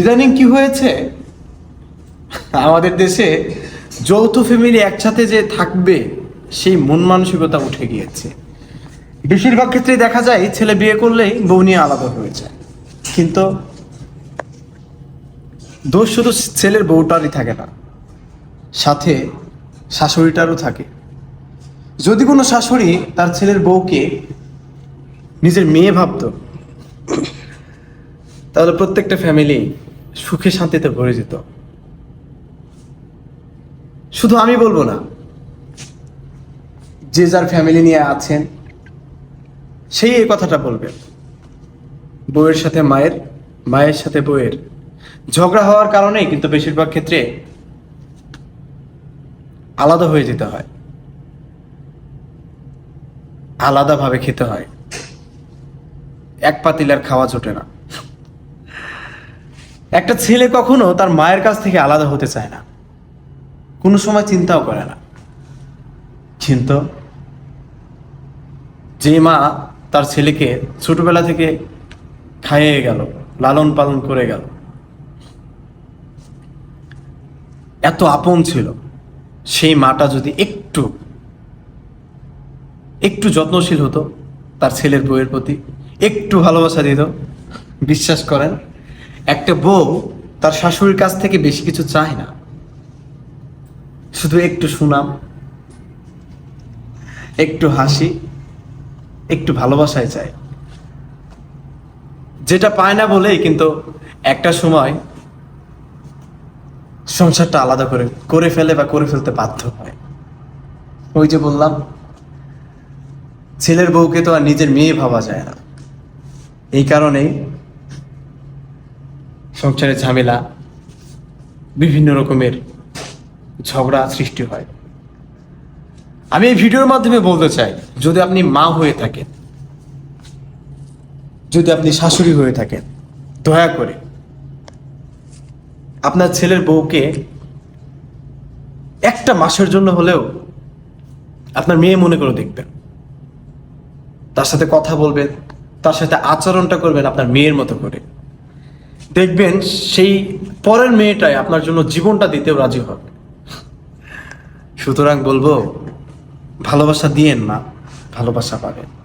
ইদানিং কি হয়েছে? আমাদের দেশে যৌথ ফ্যামিলি একসাথে যে থাকবে, সেই মন মানসিকতা উঠে গিয়েছে। বেশিরভাগ ক্ষেত্রেই দেখা যায়, ছেলে বিয়ে করলেই বউ নিয়ে আলাদা হয়ে যায়। কিন্তু দোষ শুধু ছেলের বউটারই থাকে না, সাথে শাশুড়িটারও থাকে। যদি কোনো শাশুড়ি তার ছেলের বউকে নিজের মেয়ে ভাবতো তাহলে প্রত্যেকটা ফ্যামিলি সুখে শান্তিতে ভরে যেত। শুধু আমি বলব না, যে যার ফ্যামিলি নিয়ে আছেন, সেই এই কথাটা বলবে বউয়ের সাথে মায়ের মায়ের সাথে বউয়ের। ঝগড়া হওয়ার কারণেই কিন্তু বেশিরভাগ ক্ষেত্রে আলাদা হয়ে যেতে হয়। আলাদাভাবে খেতে হয়। এক পাতিলার খাওয়া জোটে না। একটা ছেলে কখনো তার মায়ের কাছ থেকে আলাদা হতে চায় না। কোনো সময় চিন্তাও করে না। কিন্তু যে মা তার ছেলেকে ছোটবেলা থেকে খাইয়ে গেল, লালন পালন করে গেল। এত আপন ছিল। সেই মাটা যদি একটু একটু যত্নশীল হতো, তার ছেলের বউয়ের প্রতি একটু ভালোবাসা দিত। বিশ্বাস করেন একটা বউ তার শাশুড়ির কাছ থেকে বেশি কিছু চায় না। শুধু একটু সুনাম, একটু হাসি, একটু ভালোবাসায় চায়। যেটা পায় না বলেই কিন্তু একটা সময় সংসারটা আলাদা করে করে ফেলে বা করে ফেলতে বাধ্য হয়। ওই যে বললাম, ছেলের বউকে তো আর নিজের মেয়ে ভাবা যায় না। এই কারণেই সংসারের ঝামেলা, বিভিন্ন রকমের ঝগড়া সৃষ্টি হয়। আমি এই ভিডিওর মাধ্যমে বলতে চাই, যদি আপনি মা হয়ে থাকেন, যদি আপনি শাশুড়ি হয়ে থাকেন, দয়া করে আপনার ছেলের বউকে একটা মাসের জন্য হলেও আপনার মেয়ে মনে করে দেখবেন। তার সাথে কথা বলবেন, তার সাথে আচরণটা করবেন আপনার মেয়ের মতো করে। দেখবেন সেই পরের মেয়েটাই আপনার জন্য জীবনটা দিতেও রাজি হবে। সুতরাং বলব, ভালোবাসা দিয়েন না, ভালোবাসা পাবেন।